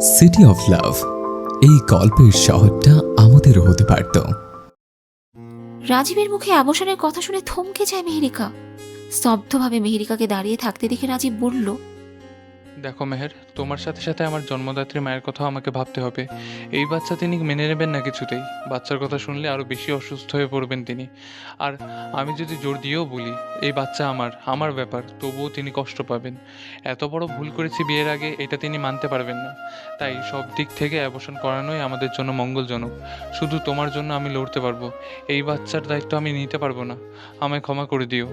City of love এই গল্পের শহরটা আমাদেরও হতে পারত। রাজীবের মুখে অবসরের কথা শুনে থমকে যায় মেহেরিকা। স্তব্ধভাবে মেহেরিকাকে দাঁড়িয়ে থাকতে দেখে রাজীব বলল দেখো মেহের, তোমার সাথে সাথে আমার জন্মদাত্রী মায়ের কথাও আমাকে ভাবতে হবে। এই বাচ্চা তিনি মেনে নেবেন না কিছুতেই। বাচ্চার কথা শুনলে আরও বেশি অসুস্থ হয়ে পড়বেন তিনি। আর আমি যদি জোর দিয়েও বলি, এই বাচ্চা আমার আমার ব্যাপার, তবুও তিনি কষ্ট পাবেন। এত বড় ভুল করেছি বিয়ের আগে, এটা তিনি মানতে পারবেন না। তাই সব দিক থেকে অ্যাবর্শন করানোই আমাদের জন্য মঙ্গলজনক। শুধু তোমার জন্য আমি লড়তে পারব। এই বাচ্চার দায়িত্ব আমি নিতে পারব না। আমায় ক্ষমা করে দিও।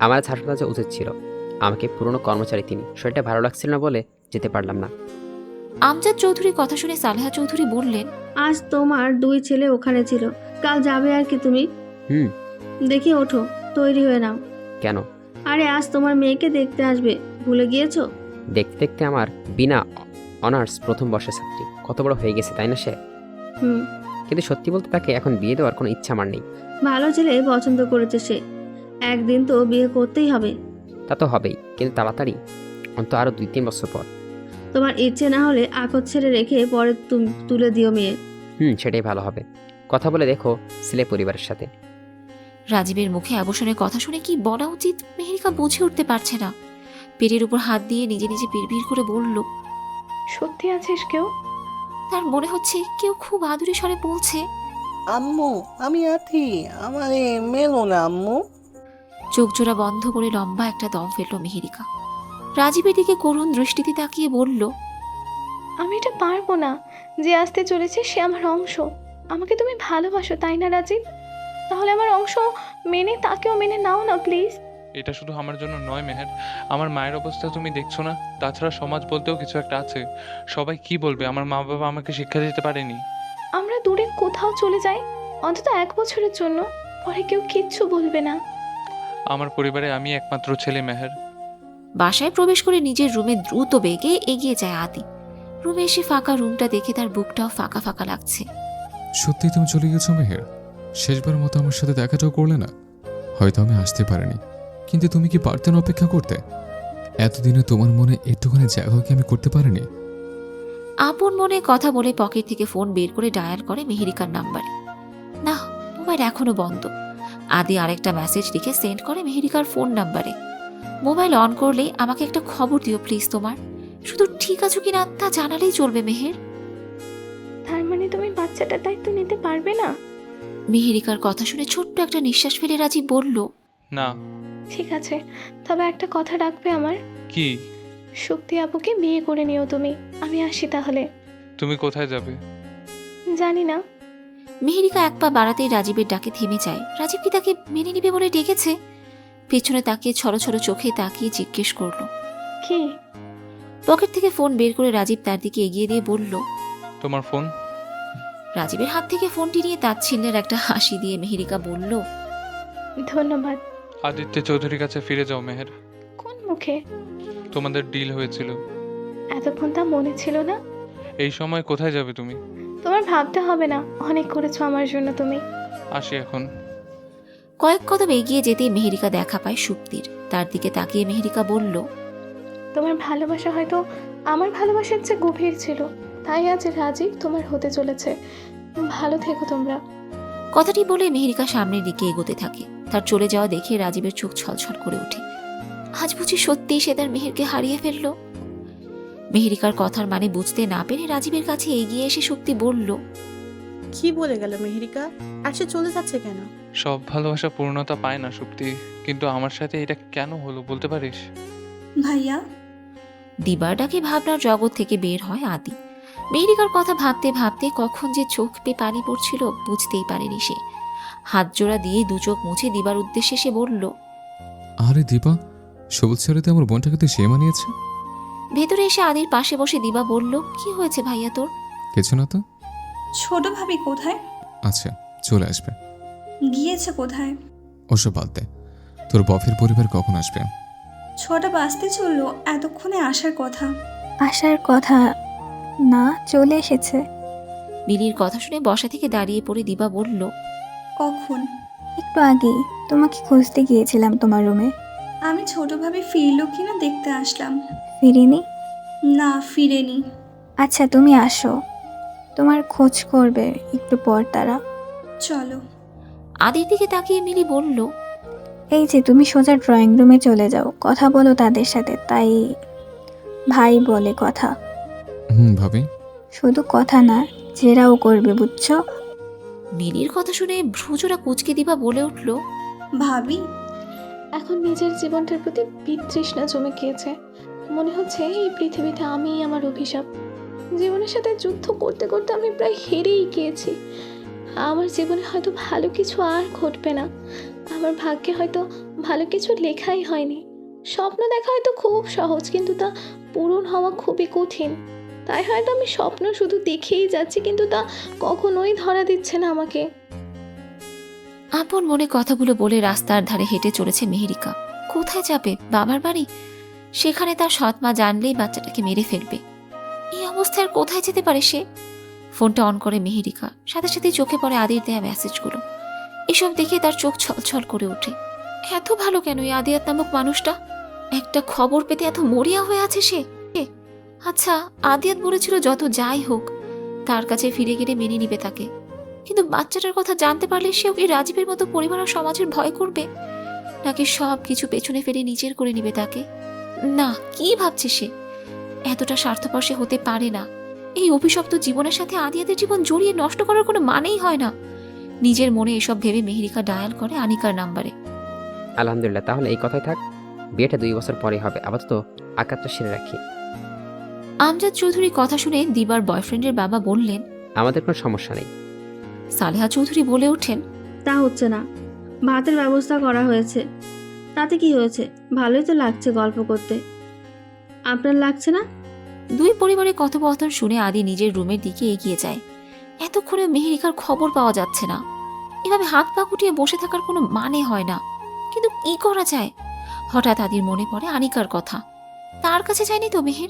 আমার ছাড়টা উচিত ছিল। আমাকে পুরনো কর্মচারী তিনি। শরীরটা ভালো লাগছিল না বলে যেতে পারলাম না। আমজাদ চৌধুরীর কথা শুনে সালেহা চৌধুরী বললেন আজ তোমার দুই ছেলে ওখানে ছিল। কাল যাবে আর কি তুমি? হুম। দেখি ওঠো তৈরি হয়ে নাও। কেন? আরে আজ তোমার মেয়েকে দেখতে আসবে। ভুলে গিয়েছো? দেখতে দেখতে আমার বিনা অনার্স প্রথম বর্ষের ছাত্রী। কত বড় হয়ে গেছে তাই না সে? হুম। কিন্তু সত্যি বলতে তাকে এখন বিয়ে দেওয়ার কোনো ইচ্ছা আমার নেই। ভালো ছেলে পছন্দ করেছে সে। একদিন তো বিয়ে করতেই হবে। তা তো হবেই। কিন্তু তাড়াতাড়ি অন্ত আরও দুই তিন বছর পর। তোমার ইচ্ছে না হলে আকত ছেড়ে রেখে পরে তুম- তুলে দিও মেয়ে। হুম সেটাই ভালো হবে। কথা বলে দেখো ছেলে পরিবারের সাথে। রাজীবের মুখে অবসরের কথা শুনে কি বলা উচিত? মেহেরিকা বুঝে উঠতে পারছে না। পেটের উপর হাত দিয়ে নিজে নিজে বিড়বিড় করে বলল সত্যি আছিস কেউ? তার মনে হচ্ছে কেউ খুব আদুরে স্বরে বলছে আম্মু আমি আছি। আমারে মেলো না আম্মু। চোখ জোড়া বন্ধ করে লম্বা একটা দম ফেলল মেহেরিকা। রাজীবের দিকে করুণ দৃষ্টিতে তাকিয়ে বলল আমি এটা পারব না যে আসতে চলেছে সে আমার অংশ। আমাকে তুমি ভালোবাসো তাই না রাজীব? তাহলে আমার অংশ মেনে তাকেও মেনে নাও না প্লিজ। এটা শুধু আমার জন্য নয় মেহের। আমার মায়ের অবস্থা তুমি দেখছ না? তাছাড়া সমাজ বলতেও কিছু একটা আছে। সবাই কি বলবে? আমার মা বাবা আমাকে শিক্ষা দিতে পারেনি। আমরা দূরে কোথাও চলে যাই অন্তত এক বছরের জন্য। পরে কেউ কিচ্ছু বলবে না। আমার পরিবারে আমি একমাত্র ছেলে মেহের। বাসায় প্রবেশ করে নিজের রুমে দ্রুত বেগে এগিয়ে যায় আদি। রুমে এসে ফাঁকা রুমটা দেখে তার বুকটাও ফাঁকা ফাঁকা লাগছে। সত্যি তুমি চলে গেছো মেহের? শেষবার মতো আমার সাথে দেখাটাও করলে না? হয়তো আমি আসতে পারিনি। কিন্তু তুমি কি পারতেন অপেক্ষা করতে? এতদিনে তোমার মনে একটুখানি জায়গা কি আমি করতে পারিনি? আপন মনে কথা বলে পকেট থেকে ফোন বের করে ডায়াল করে মেহেরিকার নাম্বারে। না মোবাইল এখনও বন্ধ। আদি আরেকটা মেসেজ লিখে সেন্ড করে মেহেরিকার ফোন নাম্বারে মোবাইল অন করলে আমাকে একটা খবর দিও প্লিজ তোমার। শুধু ঠিক আছো কি না তা জানালেই চলবে মেহের। তার মানে তুমি বাচ্চাটার দায়িত্ব নিতে পারবে না? মেহেরিকার কথা শুনে ছোট্ট একটা নিঃশ্বাস ফেলে রাজি বলল না। ঠিক আছে তবে একটা কথা রাখবে আমার। কি? শক্তি আপুকে বিয়ে করে নিও তুমি। আমি আসি তাহলে। তুমি কোথায় যাবে? জানি না। মেহেরিকা এক পা বাড়াতেই রাজীবের ডাকে থেমে যায়। রাজীব কি তাকে মেনে নিবে বলে ডেকেছে? পেছনে তাকিয়ে ছড়ো ছড়ো চোখে তাকিয়ে জিজ্ঞেস করল। কি? পকেট থেকে ফোন বের করে রাজীব তার দিকে এগিয়ে দিয়ে বলল তোমার ফোন? রাজীবের হাত থেকে ফোনটি নিয়ে তাচ্ছিল্যের একটা হাসি দিয়ে মেহেরিকা বলল ধন্যবাদ। আদিত্য চৌধুরীর কাছে ফিরে যাও মেহের। কোন মুখে? তোমাদের ডিল হয়েছিল। এতক্ষণ তা মনে ছিল না? এই সময় কোথায় যাবে তুমি? তোমার ভাবতে হবে না। অনেক করেছ আমার জন্য তুমি। আসি এখন। কয়েক কদম এগিয়ে যেতেই মেহেরিকা দেখা পায় সুপ্তির। তার দিকে তাকিয়ে মেহেরিকা বলল তোমার ভালোবাসা হয়তো আমার ভালোবাসার চেয়ে গভীর ছিল। তাই আজ রাজীব তোমার হতে চলেছে। ভালো থেকো তোমরা। কথাটি বলে মেহেরিকা সামনের দিকে এগোতে থাকে। তার চলে যাওয়া দেখে রাজীবের চোখ ছলছল করে ওঠে। আজ বুঝি সত্যিই সে তার মেহেরকে হারিয়ে ফেলল? মেহেরিকার কথার মানে বুঝতে না পেরে রাজীবের কাছে এগিয়ে এসে শক্তি বলল কি বলে গেল মেহেরিকা? আর সে চলে যাচ্ছে কেন? সব ভালোবাসা পূর্ণতা পায় না সুপ্তি কিন্তু আমার সাথে এটা কেন হলো বলতে পারিস? ভাইয়া? দিবার ডাকে ভাবনার জগৎ থেকে বের হয় আদি। মেহেরিকার কথা ভাবতে ভাবতে কখন যে চোখ পেয়ে পানি পড়ছিল বুঝতেই পারেনি সে। হাত জোড়া দিয়ে দু চোখ মুছে দিবার উদ্দেশ্যে সে বলল আরে দীপা সবুজ ছেড়েতে আমার বোনটাকে তো সে মানিয়েছে। ভেতরে এসে আদির পাশে বসে দিবা বলল কি হয়েছে ভাইয়া তোর? কিছু না তো। ছোট ভাবি কোথায়? আচ্ছা চলে আসবে। গিয়েছে কোথায়? ওসব বাদ দে। তোর বফের পরিবার কখন আসবে? ছটা বাজতে চলল এতক্ষণে আসার কথা। আসার কথা না চলে এসেছে। মিলির কথা শুনে বসা থেকে দাঁড়িয়ে পড়ে দিবা বলল কখন? একটু আগেই তোমাকে খুঁজতে গিয়েছিলাম তোমার রুমে। আমি ছোট ভাবি ফিরলো কিনা দেখতে আসলাম। ফিরিনি? না ফিরেনি। আচ্ছা তুমি আসো। তোমার খোঁজ করবে একটু পর তারা। চলো। আদির দিকে তাকিয়ে মিলি বলল এই যে তুমি সোজা ড্রয়িং রুমে চলে যাও। কথা বলো তাদের সাথে তাই ভাই বলে কথা। হুম ভাবি। শুধু কথা না জেরাও করবে বুঝছ? মিলির কথা শুনে ভ্রুজোরা কুচকে দিবা বলে উঠল ভাবি এখন নিজের জীবনটার প্রতি বিতৃষ্ণা জমে গিয়েছে। মনে হচ্ছে এই পৃথিবীতে আমিই আমার অভিশাপ। জীবনের সাথে যুদ্ধ করতে করতে আমি প্রায় হেরেই গিয়েছি। আমার জীবনে হয়তো ভালো কিছু আর ঘটবে না। আমার ভাগ্যে হয়তো ভালো কিছু লেখাই হয়নি। স্বপ্ন দেখা হয়তো খুব সহজ, কিন্তু তা পূরণ হওয়া খুবই কঠিন। তাই হয়তো আমি স্বপ্ন শুধু দেখেই যাচ্ছি, কিন্তু তা কখনোই ধরা দিচ্ছে না আমাকে। আপন মনে কথাগুলো বলে রাস্তার ধারে হেঁটে চলেছে মেহেরিকা। কোথায় যাবে? বাবার বাড়ি? সেখানে তার সৎ মা জানলেই বাচ্চাটাকে মেরে ফেলবে। এই অবস্থায় কোথায় যেতে পারে সে? ফোনটা অন করে মেহেরিকা। সাথে সাথে চোখে পড়ে আদির দেয়া মেসেজগুলো। এসব দেখে তার চোখ ছলছল করে ওঠে। এত ভালো কেন এই আদিয়াত নামক মানুষটা? একটা খবর পেতে এত মরিয়া হয়ে আছে সে? আচ্ছা আদিয়াত বলেছিল যত যাই হোক, তার কাছে ফিরে গেলে মেনে নিবে তাকে। কিন্তু বাচ্চাটার কথা জানতে পারলে সে ওকে রাজীবের মতো পরিবার আর সমাজের ভয় করবে? নাকি সব কিছু পেছনে ফেলে নিজের করে নিবে তাকে? না কি ভাবছে সে? এতটা স্বার্থপর সে হতে পারে না। এই অভিশপ্ত জীবনের সাথে আদিয়াদের জীবন জড়িয়ে নষ্ট করার কোনো মানেই হয় না। নিজের মনে এসব ভেবে মেহেরিকা ডায়াল করে আনিকার নাম্বারে। আলহামদুলিল্লাহ তাহলে এই কথাই থাক। বিয়েটা দুই বছর পরে হবে আপাতত আকারটা সেরে রাখি। আমজাদ চৌধুরী কথা শুনে দিবার বয়ফ্রেন্ডের বাবা বললেন আমাদের কোনো সমস্যা নেই। সালেহা চৌধুরী বলে ওঠেন তা হচ্ছে না। ভাতের ব্যবস্থা করা হয়েছে। তাতে কি হয়েছে? ভালোই তো লাগছে গল্প করতে। আপনার লাগছে না? দুই পরিবারের কথোপকথন শুনে আদি নিজের রুমের দিকে এগিয়ে যায়। এতক্ষণে মেহেরিকার খবর পাওয়া যাচ্ছে না। এভাবে হাত পা গুটিয়ে বসে থাকার কোনো মানে হয় না। কিন্তু কি করা যায়? হঠাৎ আদির মনে পড়ে আনিকার কথা। তার কাছে যায়নি তো মেহের?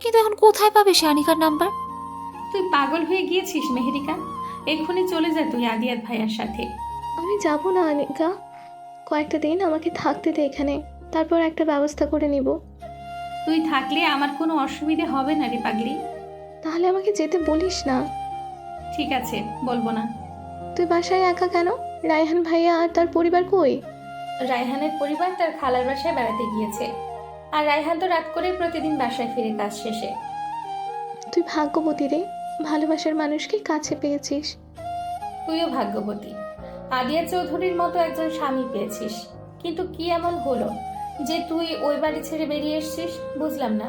কিন্তু এখন কোথায় পাবে সে আনিকার নাম্বার? তুই পাগল হয়ে গিয়েছিস মেহেরিকা। এক্ষুনি চলে যা তুই আদিয়াত ভাইয়ার সাথে। আমি যাব না আনিকা। কয়েকটা দিন আমাকে থাকতে দে এখানে তারপর একটা ব্যবস্থা করে নিব। তুই থাকলে আমার কোনো অসুবিধে হবে না রে পাগলি। তাহলে আমাকে যেতে বলিস না। ঠিক আছে বলব না। তুই বাসায় একা কেন? রায়হান ভাইয়া আর তার পরিবার কই? রায়হানের পরিবার তার খালার বাসায় বেড়াতে গিয়েছে। আর রায়হান তো রাত করে প্রতিদিন বাসায় ফিরে কাজ শেষে। তুই ভাগ্যবতী রে ভালোবাসার মানুষকে কাছে পেয়েছিস। তুইও ভাগ্যবতী। আদিয়া চৌধুরীর মতো একজন স্বামী পেয়েছিস। কিন্তু কি এমন হলো যে তুই ওই বাড়ি ছেড়ে বেরিয়ে এসছিস? বুঝলাম না।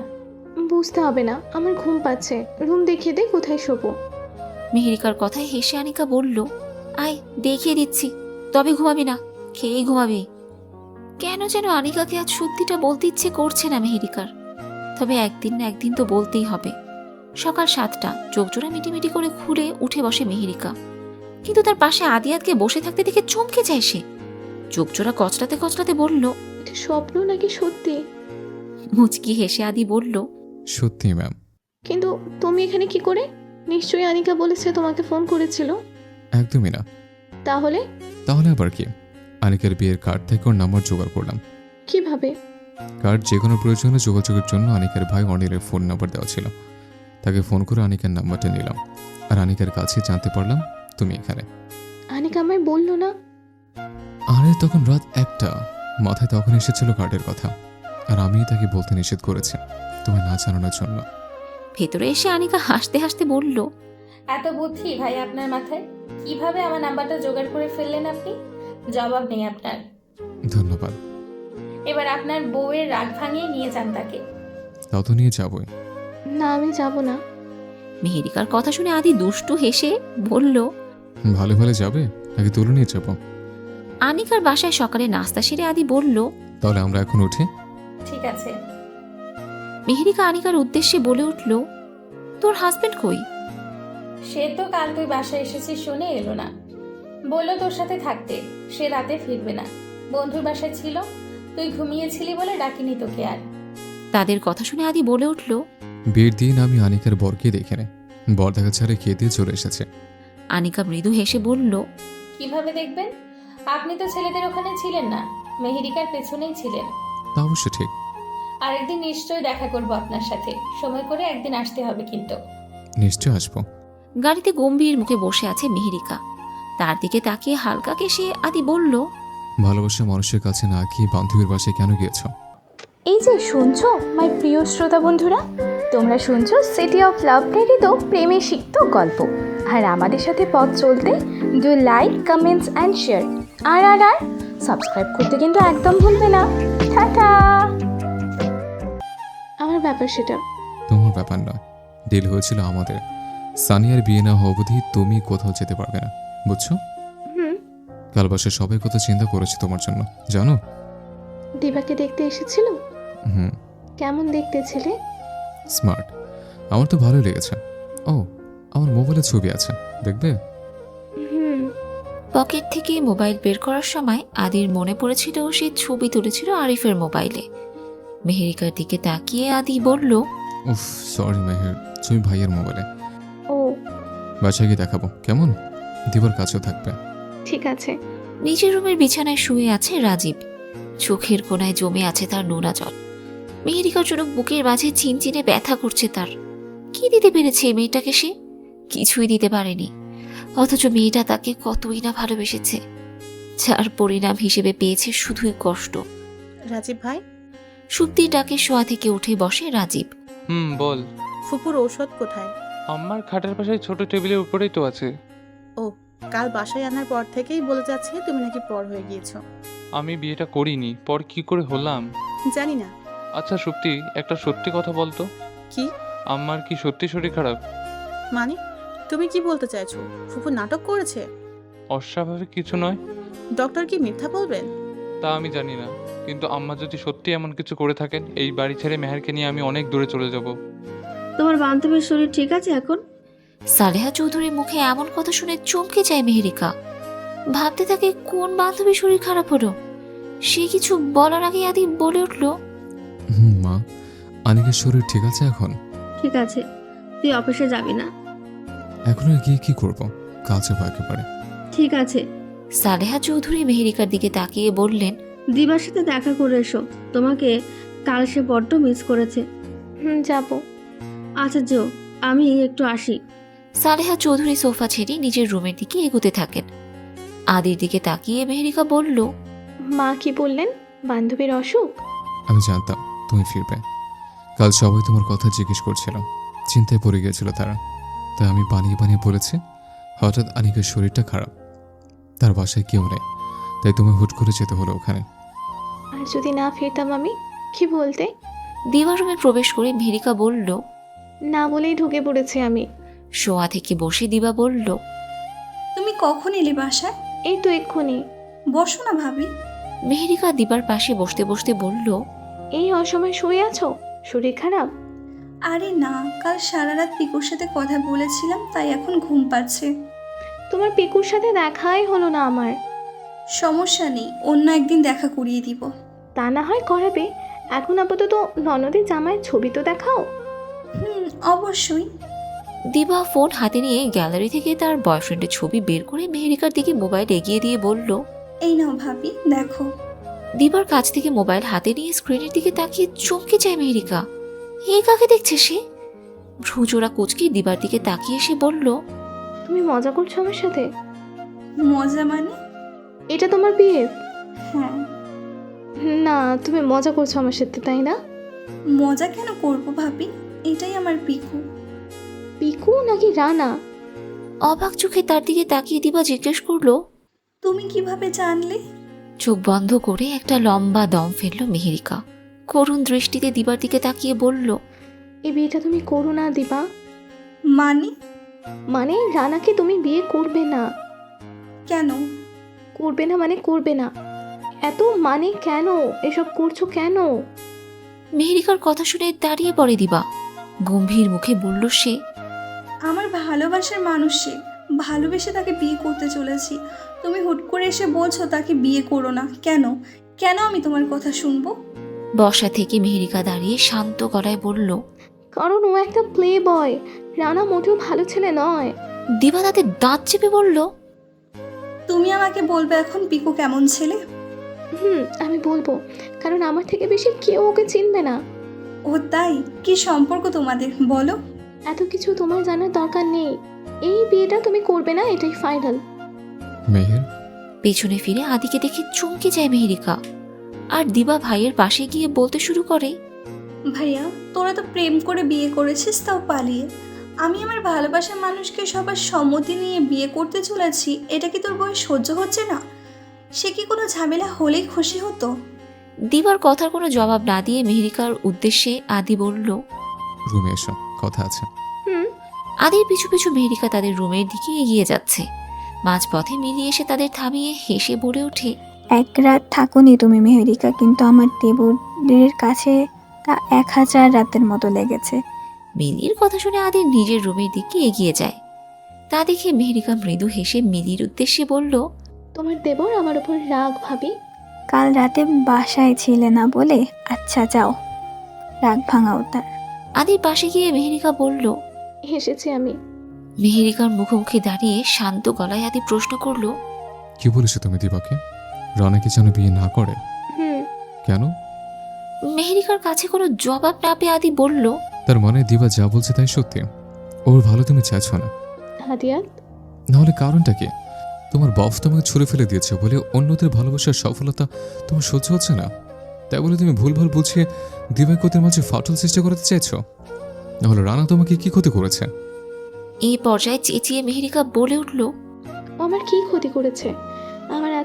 বুঝতে হবে না আমার ঘুম পাচ্ছে। রুম দেখিয়ে দে কোথায় শোবো? মেহেরিকার কথায় হেসে আনিকা বলল আয় দেখিয়ে দিচ্ছি। তবে ঘুমাবি না খেয়েই ঘুমাবি। কেন যেন আনিকাকে আজ সত্যিটা বলতে ইচ্ছে করছে না মেহেরিকার। তবে একদিন না একদিন তো বলতেই হবে। সকাল সাতটা চোখজোড়া মিটিমিটি করে খুলে উঠে বসে মেহেরিকা। কিন্তু তার পাশে আদিয়াতকে বসে থাকতে দেখে চমকে যায় সে। চোখজোড়া কচলাতে কচলাতে বলল এটা স্বপ্ন নাকি সত্যি? মুচকি হেসে আদি বলল সত্যি ম্যাম। কিন্তু তুমি এখানে কি করে? নিশ্চয়ই আনিকা বলেছে তোমাকে ফোন করেছিল। একদমই না। তাহলে? তাহলে আবার কি? আনিকার বিয়ের কার্ড থেকে ওর নাম্বার জোগাড় করলাম। কীভাবে? কার্ড যে কোনো প্রয়োজনে যোগাযোগের জন্য আনিকার ভাই অনিলের ফোন নাম্বার দেওয়া ছিল। তাকে ফোন করে আনিকার নাম্বারটা নিলাম। আর আনিকার কাছে জানতে পারলাম তুমি এখানে। আনিকা আমায় বলল না? আরে তখন রাত একটা। মাথায় তখন এসেছিল কার্ডের কথা। আর আমি তাকে বলতে নিষেধ করেছি তোমায় না জানানোর জন্য। ভেতরে এসে আনিকা হাসতে হাসতে বলল এত বুদ্ধি ভাই আপনার মাথায়? কীভাবে আমার নাম্বারটা জোগাড় করে ফেললেন আপনি? জবাব নেই আপনার। ধন্যবাদ। এবার আপনার বউয়ের রাগ ভাঙিয়ে নিয়ে যান তাকে। তাও তো নিয়ে যাবই। না আমি যাব না। মেহেরিকার কথা শুনে আদি দুষ্টু হেসে বলল ভালো ভালো যাবে? নাকি তুলে নিয়ে যাব আনিকার বাসায় সকালে নাস্তা সেরে আদি বলল তাহলে আমরা এখন উঠি। ঠিক আছে। মেহেরিকা আনিকার উদ্দেশ্যে বলে উঠল তোর হাজবেন্ড কই? সে তো কাল তুই বাসায় এসেছিস শুনে এলো না। বলল তোর সাথে থাকতে। সে রাতে ফিরবে না। বন্ধুর বাসায় ছিল। তুই ঘুমিয়েছিলি বলে ডাকিনি তোকে আর। তাদের কথা শুনে আদি বলে উঠল বিয়ের দিন আমি আনিকার বরকে দেখে নে বর দেখা ছাড়ে খেয়ে দিয়ে চলে এসেছে। আনিকা মৃদু হেসে বলল কীভাবে দেখবেন? আপনি তো ছেলেদের ওখানে ছিলেন না। মেহেরিকার পেছনেই ছিলেন। তা অবশ্য ঠিক। আরেকদিন নিশ্চয়ই দেখা করব আপনার সাথে। সময় করে একদিন আসতে হবে কিন্তু। নিশ্চয় আসব। গাড়িতে গম্ভীর মুখে বসে আছে মেহেরিকা। তার দিকে তাকিয়ে হালকা কেসে আদি বলল ভালোবাসা মানুষের কাছে না গিয়ে বান্ধবীর বাসায় কেন গিয়েছো? এই যে শুনছো মাই প্রিয় শ্রোতা বন্ধুরা? তোমরা শুনছো সিটি অফ লাভ প্রেরিত প্রেমে সিক্ত গল্প। আর আমাদের সাথে পথ চলতে do like comments and share আর আর আর সাবস্ক্রাইব করতে কিন্তু একদম ভুলবে না। টাটা। আমার ব্যাপার সেটা। তোমার ব্যাপার নয়। ডিল হয়েছিল আমাদের। সানিয়ার বিয়ে না হওয়া অবধি তুমি কোথাও যেতে পারবে না। বুঝছ? হুম। কাল বাসায় সবাই কত চিন্তা করেছে তোমার জন্য। জানো? দিবাকে দেখতে এসেছিল? হুম। কেমন দেখতে ছেলে? স্মার্ট। আমার তো ভালোই লেগেছে। ও আমার মোবাইলে ছবি আছে দেখবে? হুম। পকেট থেকে মোবাইল বের করার সময় আদির মনে পড়েছিল সে ছবি তুলেছিল আরিফের মোবাইলে। মেহেরিকার দিকে তাকিয়ে আদি বলল উফ সরি মেহের ছবি ভাইয়ের মোবাইলে। ও। বাসায় গিয়ে দেখাবো কেমন? দিবার কাছেও থাকবে। ঠিক আছে। নিজের রুমের বিছানায় শুয়ে আছে রাজীব। চোখের কোনায় জমে আছে তার নোনা জল। মেহেরিকার জন্য বুকের মাঝে চিনচিনে ব্যথা করছে তার। কি দিতে পেরেছে এই মেয়েটাকে সে? কিছুই দিতে পারেনি। অথচ মেয়েটা তাকে কতই না ভালোবেসেছে। যার পরিণাম হিসেবে পেয়েছে শুধুই কষ্ট। রাজীব ভাই? সুপ্তির ডাকে শোয়া থেকে উঠে বসে রাজীব। হুম বল। ফুপুর ঔষধ কোথায়? আমার খাটের পাশে ছোট টেবিলের উপরেই তো আছে। ও কাল বাসায় আনার পর থেকেই বলে যাচ্ছে তুমি নাকি পর হয়ে গিয়েছো। আমি বিয়েটা করিনি পর কি করে হলাম? জানি না। আচ্ছা সত্যি একটা সত্যি কথা বলতো। কি? আমার কি সত্যি শরীর খারাপ? মানে? তুমি কি বলতে চাইছো? ফুপু নাটক করেছে? অস্বাভাবিক কিছু নয়। ডক্টর কি মিথ্যা বলবেন? তা আমি জানি না। কিন্তু আম্মা যদি সত্যি এমন কিছু করে থাকেন এই বাড়ি ছেড়ে মেহেরকে নিয়ে আমি অনেক দূরে চলে যাব। তোমার বান্ধবীর শরীর ঠিক আছে এখন? সালেহা চৌধুরীর মুখে এমন কথা শুনে চমকে যায় মেহেরিকা। ভাবতে থাকে কোন বান্ধবীর শরীর খারাপ হলো? সে কিছু বলার আগে আদি বলে উঠল হুম মা আনিকের শরীর ঠিক আছে এখন? ঠিক আছে তুই অফিসে যাবি না? এখন আর গিয়ে কি করব? কাজ যাব একেবারে। ঠিক আছে। সালেহা চৌধুরী মেহেরিকার দিকে তাকিয়ে বললেন দিবার সাথে দেখা করে এসো। তোমাকে কাল সে বড্ড মিস করেছে। হুম যাব। আচ্ছা জো আমি একটু আসি। সালেহা চৌধুরী সোফা ছেড়ে নিজের রুমের দিকে এগোতে থাকেন। আদির দিকে তাকিয়ে মেহেরিকা বলল মা কি বললেন? বান্ধবীর অসুখ? আমি জানতাম তুমি ফিরবে। কাল সবাই তোমার কথা জিজ্ঞেস করছিল। চিন্তায় পড়ে গিয়েছিল তারা। তাই আমি বানিয়ে বানিয়ে বলেছি হঠাৎ আনিকের শরীরটা খারাপ। তার বাসায় কেউ নেই তাই তুমি হুট করে যেতে হলো ওখানে। আর যদি না ফিরতাম আমি কি বলতে? দিবা রুমে প্রবেশ করে মেহেরিকা বলল না বলেই ঢুকে পড়েছি আমি। শোয়া থেকে বসে দিবা বলল তুমি কখন এলে বাসায়? এই তো এক্ষুনি। বসো না ভাবি। মেহেরিকা দিবার পাশে বসতে বসতে বলল এই অসময় শুয়ে আছো? শরীর খারাপ? আরে না কাল সারা রাত পিকুর সাথে কথা বলেছিলাম তাই এখন ঘুম পাচ্ছে। তোমার পিকুর সাথে দেখাই হলো না আমার। সমস্যা নেই অন্য একদিন দেখা করিয়ে দিব। তা না হয় করাবে। এখন আপাতত ননদের জামায় ছবি তো দেখাও। হুম অবশ্যই। দিবা ফোন হাতে নিয়ে গ্যালারি থেকে তার বয়ফ্রেন্ডের ছবি বের করে মেহেরিকার দিকে মোবাইল এগিয়ে দিয়ে বলল এই নাও ভাবি দেখো। দিবার কাছ থেকে মোবাইল হাতে নিয়ে স্ক্রিনের দিকে তাকিয়ে চমকে যায় মেহেরিকা। এ কাকে দেখছে সে? ভ্রুজোড়া কুচকে দিবার দিকে তাকিয়ে সে বলল তুমি মজা করছ আমার সাথে? মজা মানে? এটা তোমার বিয়ে? হ্যাঁ। না তুমি মজা করছ আমার সাথে তাই না? মজা কেন করব ভাবি? এটাই আমার পিকু। পিকু নাকি রানা? অবাক চোখে তার দিকে তাকিয়ে দিবা জিজ্ঞেস করল তুমি কীভাবে জানলে? চোখ বন্ধ করে একটা লম্বা দম ফেলল মেহেরিকা। করুণ দৃষ্টিতে দিবার দিকে তাকিয়ে বলল এই বিয়েটা তুমি করো না দিবা। মানে? মানে রানাকে তুমি বিয়ে করবে না। কেন? করবে না মানে করবে না। এত মানে কেন? এসব করছ কেন? মেহেরিকার কথা শুনে দাঁড়িয়ে পড়ে দিবা। গম্ভীর মুখে বলল সে আমার ভালোবাসার মানুষ সে ভালোবেসে তাকে বিয়ে করতে চলেছি। তুমি হুট করে এসে বলছো তাকে বিয়ে করো না। কেন? কেন আমি তোমার কথা শুনব? বসা থেকে মেহেরিকা দাঁড়িয়ে শান্ত গলায় বলল কারণ ও একটা প্লে বয় রানা মোটেও ভালো ছেলে নয়। দিবা তাতে দাঁত চেপে বলল তুমি আমাকে বলবে এখন পিকু কেমন ছেলে? হুম আমি বলব। কারণ আমার থেকে বেশি কেউ ওকে চিনবে না। ও তাই? কি সম্পর্ক তোমাদের বলো। এত কিছু তোমার জানার দরকার নেই। এই বিয়েটা তুমি করবে না এটাই ফাইনাল মেহের? পেছনে ফিরে আদিকে দেখে চমকে যায় মেহেরিকা। আর দিবা ভাইয়ের পাশে গিয়ে বলতে শুরু করে ভাইয়া তোরা তো প্রেম করে বিয়ে করেছিস তাও পালিয়ে। আমি আমার ভালোবাসার মানুষকে সবার সম্মতি নিয়ে বিয়ে করতে চলেছি এটা কি তোর বয়স সহ্য হচ্ছে না? সে কি কোনো ঝামেলা হলেই খুশি হতো? দিবার কথার কোনো জবাব না দিয়ে মেহেরিকার উদ্দেশ্যে আদি বলল রুমে এসো কথা আছে। হুম? আদির পিছু পিছু মেহেরিকা তাদের রুমের দিকে এগিয়ে যাচ্ছে। মাঝপথে মিলিয়ে এসে তাদের থামিয়ে হেসে বলে ওঠে এক রাত থাকুনি তুমি মেহেরিকা কিন্তু আমার দেবরের কাছে তা এক হাজার রাতের মতো লেগেছে। মিলির কথা শুনে আদি নিজের রুমের দিকে এগিয়ে যায়। তা দেখে মেহেরিকা মৃদু হেসে মিলির উদ্দেশ্যে বলল তোমার দেবর আমার উপর রাগ ভাবি। কাল রাতে বাসায় ছিলে না বলে? আচ্ছা যাও। রাগ ভাঙাও তার আদির পাশে গিয়ে মেহেরিকা বলল হেসেছি আমি। মেহেরিকার মুখোমুখি দাঁড়িয়ে শান্ত গলায় আদি প্রশ্ন করল কি বলেছ তুমি দিবাকে? রনাকে যেন বিয়ে না করে। হুম। কেন? মেহেরিকার কাছে কোনো জবাব না পেয়ে আদি বলল তার মনে দিবা যা বলছে তাই সত্যি। ওর ভালো তুমি চাইছো না। হাদিয়াত নাহলে কারণটা কি? তোমার বফ তোমাকে ছুড়ে ফেলে দিয়েছে বলে অন্যদের ভালোবাসার সফলতা তোমার সহ্য হচ্ছে না? তাই বলে তুমি ভুলভাল বুঝিয়ে দিবাকতের মাঝে ফাটল সৃষ্টি করতে চাইছো? নাহলে রানা তোমাকে কি ক্ষতি করেছে? এই পর্যায়ে চেঁচিয়ে মেহেরিকা বলে উঠল আমার কি ক্ষতি করেছে?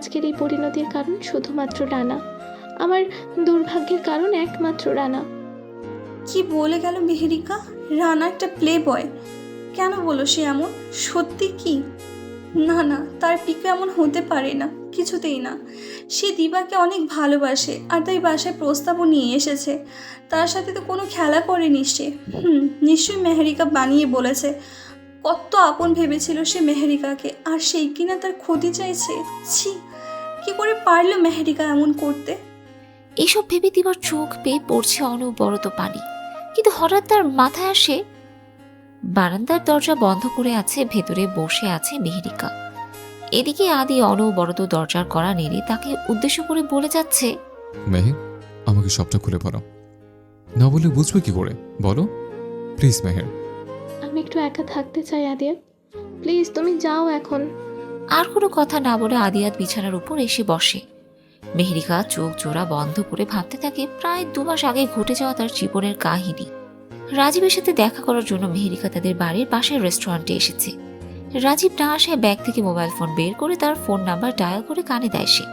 আজকের এই পরিণতির কারণ শুধুমাত্র রানা। আমার দুর্ভাগ্যের কারণ একমাত্র রানা। কি বলে গেল মেহেরিকা? রানা একটা প্লে বয় কেন বলো সে এমন? সত্যি কি? না না, তার পিকু এমন হতে পারে না, কিছুতেই না। সে দিবাকে অনেক ভালোবাসে আর তাই বাসায় প্রস্তাবও নিয়ে এসেছে। তার সাথে তো কোনো খেলা করেনি সে। হুম, নিশ্চয়ই মেহেরিকা বানিয়ে বলেছে। কত আপন ভেবেছিল সে মেহেরিকাকে। আর সেই কিনা তার ক্ষতি চাইছে? ছি কি করে পারল মেহেরিকা এমন করতে? এসব ভেবে দিবার চোখ পেয়ে পড়ছে অনবরত পানি। কিন্তু হঠাৎ তার মাথায় আসে বারান্দার দরজা বন্ধ করে আছে ভেতরে বসে আছে মেহেরিকা। এদিকে আদি অনবরত দরজার করা নেড়ে তাকে উদ্দেশ্য করে বলে যাচ্ছে মেহের আমাকে সবটা খুলে বলো। না বলে বুঝবে কি করে? বলো। প্লিজ মেহের আমি একটু একা থাকতে চাই আদিয়াত প্লিজ তুমি যাও এখন। আর কোনো কথা না বলে আদিয়াত বিছানার উপর এসে বসে। মেহেরিকা চোখ জোড়া বন্ধ করে ভাবতে থাকে প্রায় দু মাস আগে ঘটে যাওয়া তার জীবনের কাহিনী। রাজীবের সাথে দেখা করার জন্য মেহেরিকা তাদের বাড়ির পাশের রেস্টুরেন্টে এসেছে। রাজীব না আসায় ব্যাগ থেকে মোবাইল ফোন বের করে তার ফোন নাম্বার ডায়াল করে কানে দেয় সে।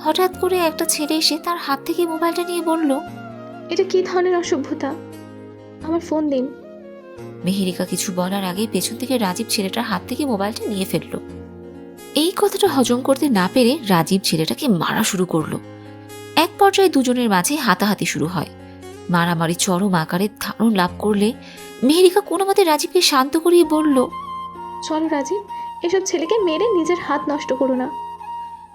হঠাৎ করে একটা ছেলে এসে তার হাত থেকে মোবাইলটা নিয়ে বলল এটা কি ধরনের অসভ্যতা? আমার ফোন দিন। মেহেরিকা কিছু বলার আগে পেছন থেকে রাজীব ছেলেটার হাত থেকে মোবাইলটা নিয়ে ফেলল। এই কথাটা হজম করতে না পেরে রাজীব ছেলেটাকে মারা শুরু করল। এক পর্যায়ে দুজনের মাঝে হাতাহাতি শুরু হয়। মারামারি চরম আকারে ধারণ লাভ করলে মেহেরিকা কোনো মতে রাজীবকে শান্ত করিয়ে বলল চলো রাজীব এসব ছেলেকে মেরে নিজের হাত নষ্ট করো না।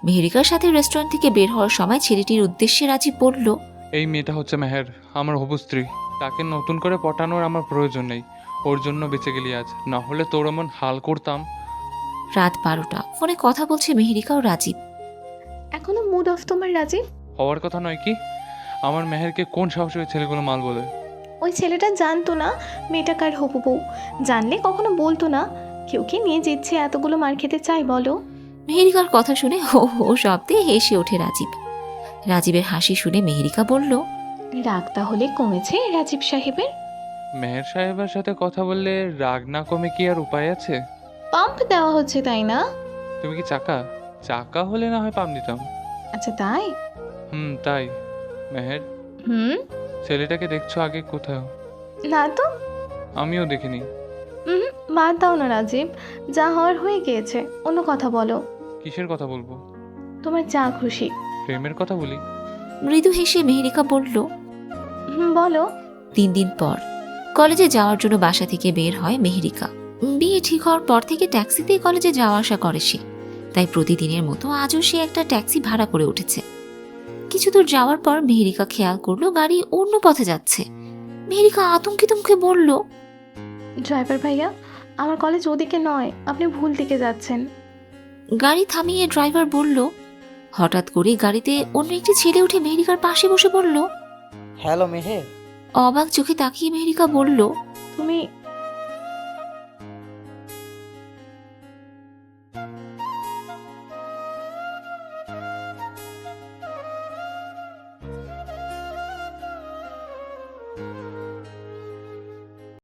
মেহেরিকার সাথে রেস্টুরেন্ট থেকে বের হওয়ার সময় ছেলেটির উদ্দেশ্যে রাজীব বলল এই মেয়েটা হচ্ছে মেহের আমার হবু স্ত্রী। তাকে নতুন করে পটানোর আমার প্রয়োজন নেই। ওর জন্য বেঁচে গেলি আজ। না হলে তোর এমন হাল করতাম। রাত বারোটা। ফোনে কথা বলছে মেহেরিকা ও রাজীব। এখনও মুড অফ তোমার রাজীব? হওয়ার কথা নয় কি? আমার মেহেরকে কোন সাহসী ওই ছেলেগুলো মাল বলে? ওই ছেলেটা জানতো না মেয়েটা কার হবু বউ। জানলে কখনো বলতো না। কেউ কি নিয়ে যেচ্ছে এতগুলো মার খেতে চাই বলো? মেহেরিকার কথা শুনে হো হো শব্দে হেসে ওঠে রাজীব। রাজীবের হাসি শুনে মেহেরিকা বলল রাগ তাহলে কমেছে রাজীব সাহেবের? মেহের সাহেবের সাথে কথা বললে রাগ না কমে কি আর উপায় আছে? পাম্প দেওয়া হচ্ছে তাই না? তুমি কি চাকা? চাকা হলে না হয় পাম দিতাম আচ্ছা তাই? হুম তাই। মেহের হুম? ছেলেটাকে দেখছ আগে কোথাও? না তো। আমিও দেখিনি। হুম বাদ দাও না রাজীব। যা হওয়ার হয়ে গিয়েছে অন্য কথা বলো। কিসের কথা বলব? তোমার যা খুশি। প্রেমের কথা বলি? মৃদু হেসে মেহেরিকা বলল হুম বলো। তিন দিন পর কলেজে যাওয়ার জন্য বাসা থেকে বের হয় মেহেরিকা। বিয়ে ঠিক হওয়ার পর থেকে ট্যাক্সিতেই কলেজে যাওয়া আসা করে সে। তাই প্রতিদিনের মতো আজও সে একটা ট্যাক্সি ভাড়া করে উঠেছে। কিছু দূর যাওয়ার পর মেহেরিকা খেয়াল করল গাড়ি অন্য পথে যাচ্ছে। মেহেরিকা আতঙ্কিত মুখে বলল ড্রাইভার ভাইয়া আমার কলেজ ওদিকে নয় আপনি ভুল দিকে যাচ্ছেন। গাড়ি থামিয়ে ড্রাইভার বলল হঠাৎ করে গাড়িতে অন্য একটি ছেলে উঠে মেহেরিকার পাশে বসে পড়ল হ্যালো মেহের। অবাক চোখে তাকিয়ে মেহেরিকা বলল তুমি